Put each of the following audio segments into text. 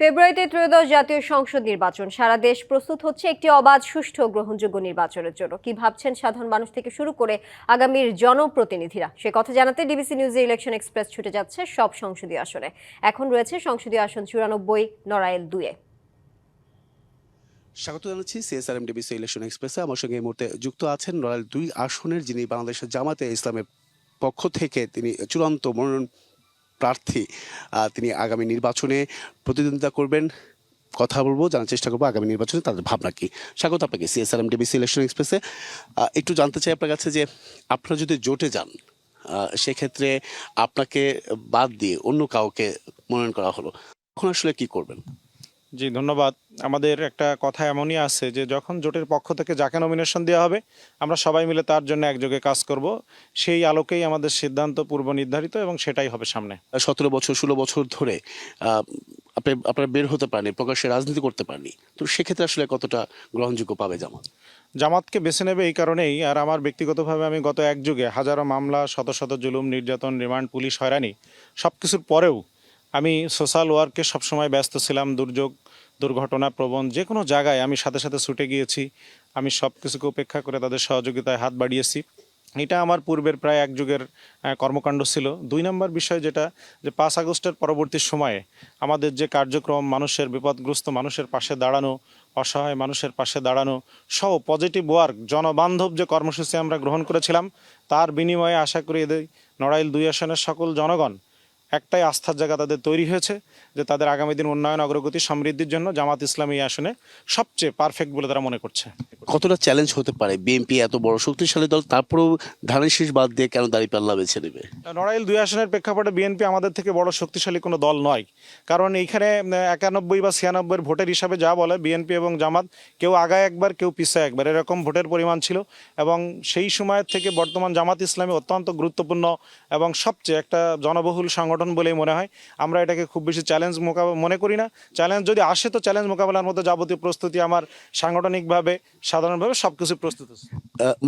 ফেব্রুয়ারিতে ত্রয়োদশ জাতীয় সংসদ নির্বাচন। সারা দেশ প্রস্তুত হচ্ছে একটি অবাধ, সুষ্ঠু গ্রহণযোগ্য নির্বাচনের জন্য। কি ভাবছেন সাধারণ মানুষ থেকে শুরু করে আগামীর জনপ্রতিনিধিরা? সে কথা জানাতে ডিবিসি নিউজে ইলেকশন এক্সপ্রেস ছুটে যাচ্ছে সব সংসদীয় আসনে। এখন রয়েছে সংসদীয় আসন চুরানব্বই, নড়াইল দুয়ে স্বাগত জানাচ্ছি সিএসআরএম ডিবিসি ইলেকশন এক্সপ্রেসে। আমার সঙ্গে এই মুহূর্তে যুক্ত আছেন রয়্যাল দুই আসনের যিনি বাংলাদেশের জামাতে ইসলামের পক্ষ থেকে তিনি চূড়ান্ত মনোনয়ন প্রার্থী তিনি আগামী নির্বাচনে প্রতিদ্বন্দ্বিতা করবেন। কথা বলব, জানার চেষ্টা করব আগামী নির্বাচনে তাদের ভাবনা কি। স্বাগত আপনাকে সিএসআরএম ডিবিসি ইলেকশন এক্সপ্রেসে একটু জানতে চাই আপনার কাছে যে আপনারা যদি জোটে যান সেক্ষেত্রে আপনাকে বাদ দিয়ে অন্য কাউকে মনোনয়ন করা হলো, তখন আসলে কি করবেন? জি ধন্যবাদ। আমাদের একটা কথা এমনই আছে যে যখন জোটের পক্ষ থেকে যাকে নমিনেশন দেওয়া হবে আমরা সবাই মিলে তার জন্য একযোগে কাজ করব। সেই আলোকেই আমাদের সিদ্ধান্ত পূর্ব নির্ধারিত এবং সেটাই হবে সামনে। সতেরো বছর ষোলো বছর ধরে আপনি আপনারা বের হতে পারেনি প্রকাশ্যে রাজনীতি করতে পারেনি তো সেক্ষেত্রে আসলে কতটা গ্রহণযোগ্য পাবে জামাত? জামাতকে বেছে নেবে এই কারণেই আর আমার ব্যক্তিগতভাবে আমি গত এক যুগে হাজারো মামলা শত শত জুলুম নির্যাতন রিমান্ড পুলিশ হয়রানি সব কিছুর পরেও আমি সোশ্যাল ওয়ার্কে সবসময় ব্যস্ত ছিলাম, দুর্যোগ, দুর্ঘটনা, প্রবণ যে কোনো জায়গায় আমি সাথে সাথে ছুটে গিয়েছি। আমি সব কিছুকে উপেক্ষা করে তাদের সহযোগিতায় হাত বাড়িয়েছি। এটা আমার পূর্বের প্রায় এক যুগের কর্মকাণ্ড ছিল। দুই নম্বর বিষয় যেটা, যে পাঁচ আগস্টের পরবর্তী সময়ে আমাদের যে কার্যক্রম, মানুষের বিপদগ্রস্ত মানুষের পাশে দাঁড়ানো, অসহায় মানুষের পাশে দাঁড়ানো, সহ পজিটিভ ওয়ার্ক জনবান্ধব যে কর্মসূচি আমরা গ্রহণ করেছিলাম, তার বিনিময়ে আশা করি এদের নড়াইল দুই আসনের সকল জনগণ একটাই আস্থার জায়গা তাদের তৈরি হয়েছে যে তাদের আগামী দিন উন্নয়ন অগ্রগতি সমৃদ্ধির জন্য জামাত ইসলামী আসনে সবচেয়ে পারফেক্ট বলে তারা মনে করছে। কতটা চ্যালেঞ্জ হতে পারে? বিএনপি এত বড় শক্তিশালী দল তারপরেও ধানের শীষ বাদ দিয়ে কেন দাঁড়িয়ে পাল্লা বেছে নেবে? নড়াইল দুই আসনের প্রেক্ষাপটে বিএনপি আমাদের থেকে বড় শক্তিশালী কোনো দল নয়। কারণ এইখানে একানব্বই বা ছিয়ানব্বইয়ের ভোটের হিসাবে যা বলে বিএনপি এবং জামাত কেউ আগায় একবার কেউ পিছায় একবার। এরকম ভোটের পরিমাণ ছিল এবং সেই সময়ের থেকে বর্তমান জামাত ইসলামী অত্যন্ত গুরুত্বপূর্ণ এবং সবচেয়ে একটা জনবহুল সংগঠন বলেই মনে হয়। আমরা এটাকে খুব বেশি চ্যালেঞ্জ মোকাবেলা মনে করি না। চ্যালেঞ্জ যদি আসে তো চ্যালেঞ্জ মোকাবেলার মতো যাবতীয় প্রস্তুতি আমার সাংগঠনিকভাবে সাধারণভাবে সব কিছু প্রস্তুত আছে।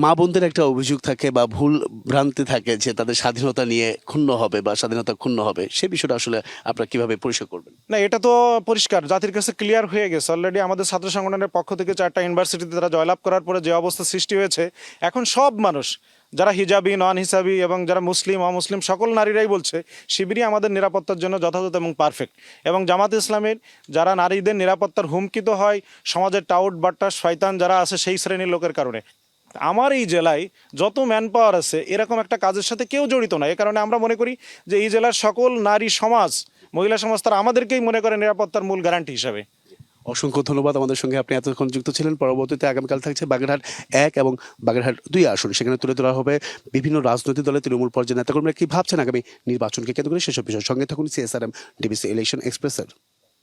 মা বোনদের একটা অভিযোগ থাকে বা ভুল ভ্রান্তি থাকে যে তাদের স্বাধীনতা নিয়ে ক্ষুণ্ণ হবে বা স্বাধীনতা ক্ষুণ্ণ হবে। সে বিষয়টা আসলে আপনারা কীভাবে পরিষ্কার করবেন? না এটা তো পরিষ্কার। জাতির কাছে ক্লিয়ার হয়ে গেছে। অলরেডি আমাদের ছাত্র সংগঠনের পক্ষ থেকে চারটা ইউনিভার্সিটিতে তারা জয়লাভ করার পরে যে অবস্থা সৃষ্টি হয়েছে এখন সব মানুষ যারা হিজাবি নন হিসাবি এবং যারা মুসলিম, অমুসলিম, সকল নারীরাই বলছে, শিবিরই আমাদের নিরাপত্তার জন্য যথাযথ এবং পারফেক্ট এবং জামাত ইসলামের যারা নারীদের নিরাপত্তার হুমকিত হয়, সমাজের টাউট বাট্টা শয়তান যারা আছে, সেই শ্রেণির লোকের কারণে। আমার এই জেলায় যত ম্যান পাওয়ার আছে, এরকম একটা কাজের সাথে কেউ জড়িত না। এ কারণে আমরা মনে করি যে এই জেলার সকল নারী সমাজ, মহিলা সমাজ, তারা আমাদেরকেই মনে করে নিরাপত্তার মূল গ্যারান্টি হিসাবে। অসংখ্য ধন্যবাদ আমাদের সঙ্গে। আপনি এতক্ষণ যুক্ত ছিলেন। পরবর্তীতে আগামীকাল থাকছে বাগেরহাট এক এবং বাগেরহাট দুই আসন। সেখানে তুলে ধরা হবে বিভিন্ন রাজনৈতিক দলের তৃণমূল পর্যায়ে নেতাকর্মীরা। কি ভাবছেন আগামী নির্বাচনকে কেন্দ্র করে? সেসব বিষয় সঙ্গে থাকুন সিএসআরএম ডিবিসি ইলেকশন এক্সপ্রেসের